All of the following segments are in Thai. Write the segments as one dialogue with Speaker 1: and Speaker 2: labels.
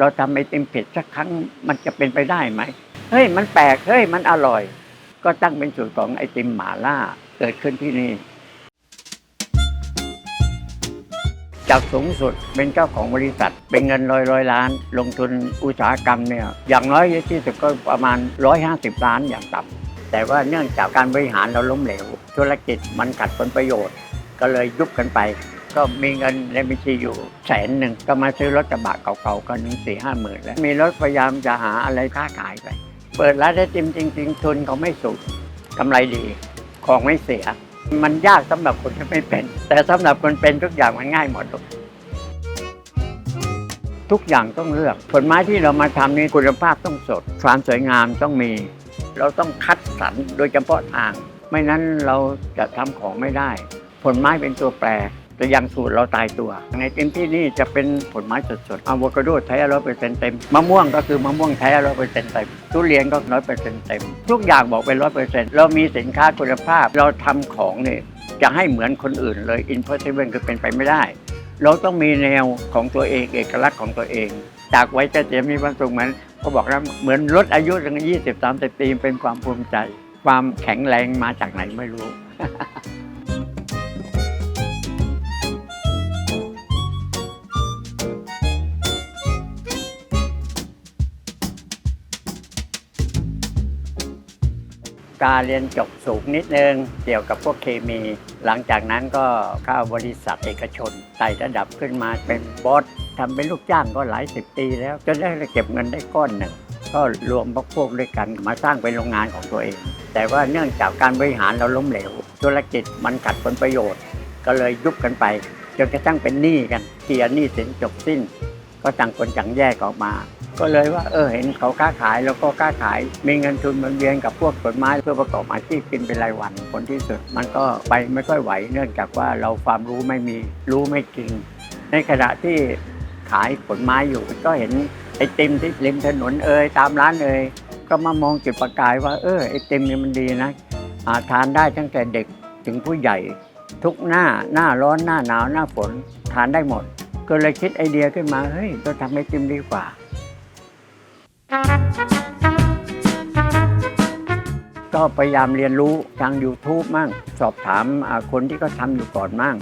Speaker 1: เราทำไอติมเผ็ดสักครั้งมันจะเป็นไปได้ไหมเฮ้ยมันแปลกเฮ้ยมันอร่อย ก็ตั้งเป็นสูตรของไอติมหมาล่าเกิดขึ้นที่นี่จากสูงสุดเป็นเจ้าของบริษัท เป็นเงินร้อยร้อยล้าน ลงทุนอุตสาหกรรมเนี่ยอย่างน้อยที่สุดก็ประมาณ 150 ล้านอย่างต่ำแต่ว่าเนื่องจากการบริหารเราล้มเหลว ธุรกิจมันขัดผลประโยชน์ ก็เลยยุบกันไป ก็มีเงินในบัญชีอยู่แสนหนึ่งก็มาซื้อรถกระบะเก่าๆก็หนึ่งสี่ห้าหมื่นแล้ว มีรถพยายามจะหาอะไรค้าขายไป เปิดร้านได้จริงจริงๆทุนเขาไม่สูงกำไรดี ของไม่เสีย มันยากสำหรับคนที่ไม่เป็น แต่สำหรับคนเป็นทุกอย่างมันง่ายหมดลูกทุกอย่างต้องเลือก ผลไม้ที่เรามาทำนี่คุณภาพต้องสด ความสวยงามต้องมี เราต้องคัดสรรโดยเฉพาะทาง ไม่นั้นเราจะทำของไม่ได้ ผลไม้เป็นตัวแปร แต่อยังสูตรเราตายตัว ในเต็มที่นี่จะเป็นผลไม้สดๆอะโวคาโดแท้ร้อยเปอร์เซ็นต์เต็มมะม่วงก็คือมะม่วงแท้ร้อยเปอร์เซ็นต์เต็มทุเรียนก็ร้อยเปอร์เซ็นต์เต็ม ทุกอย่างบอกเป็นร้อยเปอร์เซ็นต์เรามีสินค้าคุณภาพเราทำของเนี่ยจะให้เหมือนคนอื่นเลย impossible คือเป็นไปไม่ได้ เราต้องมีแนวของตัวเองเอกลักษณ์ของตัวเอง จากไว้จะเจียมมีความสุขเหมือนเขาบอกแล้วเหมือนลดอายุถึงยี่สิบสามสิบปีเป็นความภูมิใจ ความแข็งแรงมาจากไหนไม่รู้ การเรียนจบสูงนิดนึง เกี่ยวกับพวกเคมี หลังจากนั้นก็เข้าบริษัทเอกชนไต่ระดับขึ้นมาเป็นบอสทำเป็นลูกจ้างก็หลายสิบปีแล้ว จนได้เก็บเงินได้ก้อนหนึ่งก็รวมพวกพวกด้วยกันมาสร้างเป็นโรงงานของตัวเอง แต่ว่าเนื่องจากการบริหารเราล้มเหลว ธุรกิจมันขัดผลประโยชน์ ก็เลยยุบกันไปจนกระทั่งเป็นหนี้กันเคลียร์หนี้สินจบสิ้น ก็ต่างคนต่างแยกออกมา ก็เลยว่าเออเห็นเขาค้าขายแล้วก็ค้าขาย มีเงินทุนหมุนเวียนกับพวกผลไม้เพื่อประกอบอาชีพกินเป็นรายวันผลที่สุด มันก็ไปไม่ค่อยไหว เนื่องจากว่าเราความรู้ไม่มีรู้ไม่จริง ในขณะที่ขายผลไม้อยู่ก็เห็นไอติมที่ริมถนนเอ่ยตามร้านเอ่ยก็มามองจุดประกายว่า เออไอติมนี่มันดีนะาทานได้ตั้งแต่เด็กถึงผู้ใหญ่ ทุกหน้าหน้าร้อนหน้าหนาวหน้าฝนทานได้หมด ก็เลยคิดไอเดียขึ้นมาเฮ้ยเราทำไอติมดีกว่า ก็พยายามเรียนรู้ทาง YouTube มั่งสอบถามคนที่เขาทำอยู่ก่อนมั่ง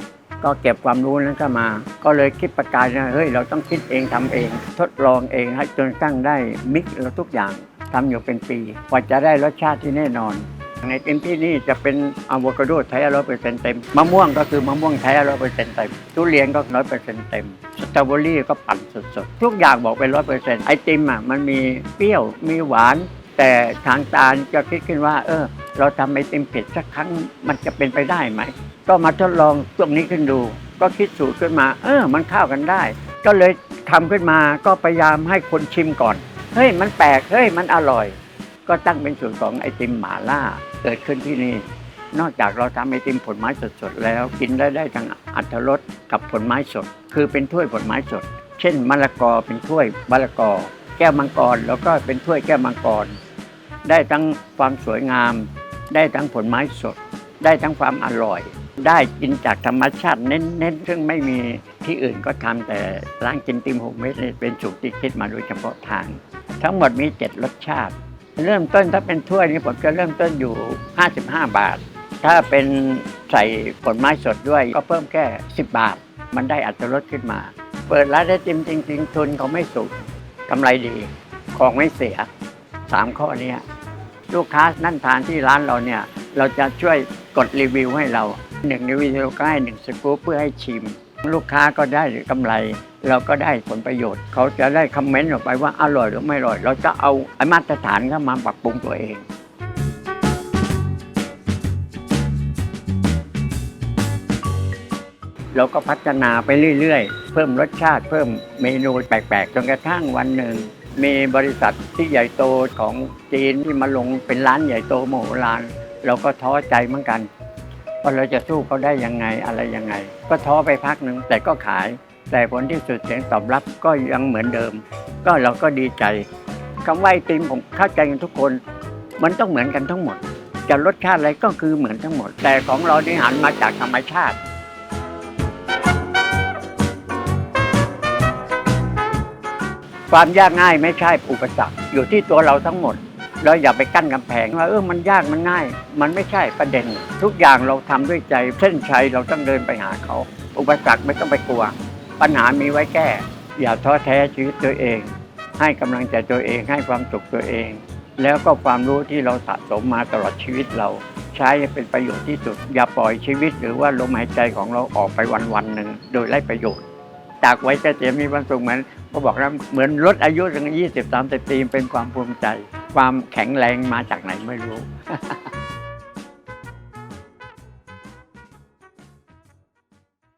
Speaker 1: ก็เก็บความรู้นั้นก็มา ก็เลยคิดประกายนะเฮ้ยเราต้องคิดเองทำเอง ทดลองเองให้จนตั้งได้มิกเราทุกอย่างทำอยู่เป็นปีกว่าจะได้รสชาติที่แน่นอน ในเต็มที่นี่จะเป็นอะโวคาโดแท้ร้อยเปอร์เซ็นต์เต็มมะม่วงก็คือมะม่วงแท้ร้อยเปอร์เซ็นต์เต็มทุเรียนก็ร้อยเปอร์เซ็นต์เต็มสตรอเบอรี่ก็ปั่นสดๆทุกอย่างบอกเป็นร้อยเปอร์เซ็นต์ไอติมอะมันมีเปรี้ยวมีหวาน แต่ทางตาลจะคิดขึ้นว่า เออ เราทำไอติมเผ็ดสักครั้งมันจะเป็นไปได้ไหม ก็มาทดลองตรงนี้ขึ้นดู ก็คิดสูตรขึ้นมา เออ มันเข้ากันได้ ก็เลยทำขึ้นมาก็พยายามให้คนชิมก่อน เฮ้ย มันแปลก เฮ้ย มันอร่อย ก็ตั้งเป็นสูตรของไอติมหมาล่าเกิดขึ้นที่นี่ นอกจากเราทำไอติมผลไม้สดๆแล้ว กินได้ได้ทั้งอัตรสกับผลไม้สด คือเป็นถ้วยผลไม้สด เช่นมะละกอเป็นถ้วยมะละกอ แก้วมังกรแล้วก็เป็นถ้วยแก้วมังกร ได้ทั้งความสวยงาม ได้ทั้งผลไม้สด ได้ทั้งความอร่อย ได้กินจากธรรมชาติเน้นๆ ซึ่งไม่มีที่อื่นก็ทำแต่ร้านกินติมโฮมเมดเนี่ยเป็นสูตรที่คิดมาโดยเฉพาะทาง ทั้งหมดมีเจ็ดรสชาติ เริ่มต้นถ้าเป็นถ้วยนี้ผมจะเริ่มต้นอยู่ 55 บาท ถ้าเป็นใส่ผลไม้สดด้วยก็เพิ่มแค่ 10 บาท มันได้อัตรสขึ้นมา เปิดร้านได้จริงจริง ๆ ทุนเขาไม่สูงกำไรดี ของไม่เสีย 3 ข้อนี้ลูกค้านั่นทานที่ร้านเราเนี่ยเราจะช่วยกดรีวิวให้เราหนึ่งรีวิวก็ให้หนึ่งสกู๊ปเพื่อให้ชิม ลูกค้าก็ได้กำไร เราก็ได้ผลประโยชน์ เขาจะได้คอมเมนต์ออกไปว่าอร่อยหรือไม่อร่อย เราจะเอาไอ้มาตรฐานเข้ามาปรับปรุงตัวเองเราก็พัฒนาไปเรื่อย ๆ เพิ่มรสชาติเพิ่มเมนูแปลก ๆ จนกระทั่งวันหนึ่ง มีบริษัทที่ใหญ่โตของจีนที่มาลงเป็นร้านใหญ่โตโมโหลานเราก็ท้อใจเหมือนกันว่าเราจะสู้เขาได้ยังไงอะไรยังไง ก็ท้อไปพักหนึ่งแต่ก็ขาย แต่ผลที่สุดเสียงตอบรับก็ยังเหมือนเดิม ก็เราก็ดีใจคำว่าไอติมผมเข้าใจกันทุกคน มันต้องเหมือนกันทั้งหมด จะรสชาติอะไรก็คือเหมือนทั้งหมด แต่ของเรานี่หันมาจากธรรมชาติ ความยากง่ายไม่ใช่อุปสรรคอยู่ที่ตัวเราทั้งหมดเราอย่าไปกั้นกำแพงว่าเออมันยากมันง่าย มันไม่ใช่ประเด็น ทุกอย่างเราทำด้วยใจเส้นชัยเราต้องเดินไปหาเขา อุปสรรคไม่ต้องไปกลัว ปัญหามีไว้แก้ อย่าท้อแท้ชีวิตตัวเอง ให้กำลังใจตัวเองให้ความสุขตัวเอง แล้วก็ความรู้ที่เราสะสมมาตลอดชีวิตเรา ใช้เป็นประโยชน์ที่สุด อย่าปล่อยชีวิตหรือว่าลมหายใจของเราออกไปวันวันหนึ่งโดยไร้ประโยชน์ จากไว้เกษียมีความสุขเหมือน เขาบอกแล้วเหมือนลดอายุถึงยี่สิบสามสิบปีเป็นความภูมิใจ ความแข็งแรงมาจากไหนไม่รู้